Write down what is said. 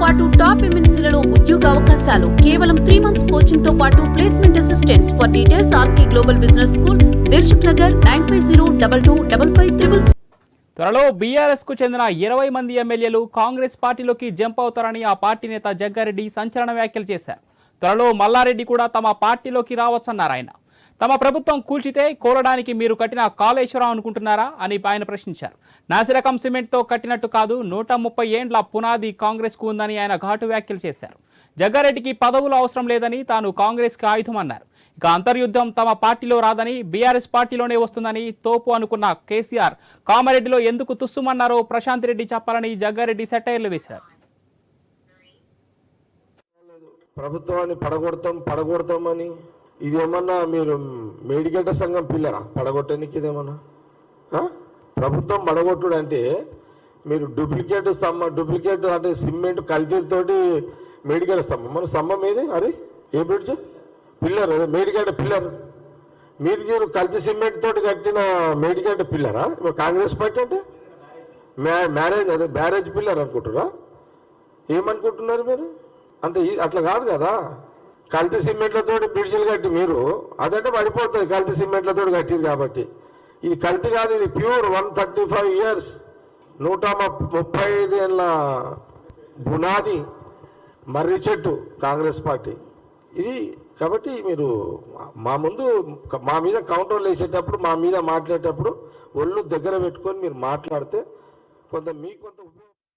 పాటు టాప్ ఎంఎన్సీలలో ఉద్యోగ అవకాశాలు కేవలం త్రీ మంత్స్ కోచింగ్తో పాటు placement assistants for details RK global business school Dilsukhnagar nine five zero double two double five triple త్వరలో బీఆర్ఎస్కు చెందిన ఇరవై మంది ఎమ్మెల్యేలు కాంగ్రెస్ పార్టీలోకి జంప్ అవుతారని ఆ పార్టీ నేత జగ్గారెడ్డి సంచలన వ్యాఖ్యలు చేశారు. త్వరలో మల్లారెడ్డి కూడా తమ పార్టీలోకి రావచ్చన్నారు ఆయన. తమ ప్రభుత్వం కూల్చితే కోరడానికి మీరు కట్టిన కాళేశ్వరం అనుకుంటున్నారా అని ఆయన ప్రశ్నించారు. నాసిరకం సిమెంట్తో కట్టినట్టు కాదు నూట ముప్పై ఏండ్ల పునాది కాంగ్రెస్కు ఉందని ఆయన ఘాటు వ్యాఖ్యలు చేశారు. జగ్గారెడ్డికి పదవులు అవసరం లేదని తాను కాంగ్రెస్కి ఆయుధం అన్నారు ఇక అంతర్యుద్ధం తమ పార్టీలో రాదని బీఆర్ఎస్ పార్టీలోనే వస్తుందని తోపు అనుకున్న కేసీఆర్ కామారెడ్డిలో ఎందుకు తుస్సుమన్నారో ప్రశాంత్ రెడ్డి చెప్పాలని జగ్గారెడ్డి సెటైర్లు వేశారు. ప్రభుత్వాన్ని పడగొడతాం పడగొడతామని ఇది ఏమన్నా మీరు మేడిగడ్డ సంఘం పిల్లరా? పడగొట్టడానికి ఇదేమన్నా? ప్రభుత్వం పడగొట్టుడు అంటే మీరు డూప్లికేట్ స్తంభం డూప్లికేట్ అంటే సిమెంట్ కల్తీలతోటి మేడిగడ్డ స్తంభం. మన స్తంభం ఏది? అరే ఏ బ్రిడ్జ్? పిల్లర్ అదే మేడిగడ్డ పిల్లర్. మీరు మీరు కల్తీ సిమెంట్ తోటి కట్టిన మేడిగడ్డ పిల్లరా? కాంగ్రెస్ పార్టీ అంటే? మ్యా- మ్యారేజ్ అదే మ్యారేజ్ పిల్లర్ అనుకుంటురా ఏమనుకుంటున్నారు మీరు? అంత అట్లా కాదు కదా. కల్తీ సిమెంట్లతో బ్రిడ్జిలు కట్టి మీరు అదంటే పడిపోతుంది కల్తీ సిమెంట్లతో కట్టింది కాబట్టి. ఇది కల్తీ కాదు ఇది pure one thirty five years నూట ముప్పై ఐదు ఏళ్ళ బునాది మర్రి చెట్టు కాంగ్రెస్ పార్టీ. ఇది కాబట్టి మీరు మా ముందు మా మీద కౌంటర్లు వేసేటప్పుడు మా మీద మాట్లాడేటప్పుడు ఒళ్ళు దగ్గర పెట్టుకొని మీరు మాట్లాడితే కొంత మీకు కొంత ఉపయోగం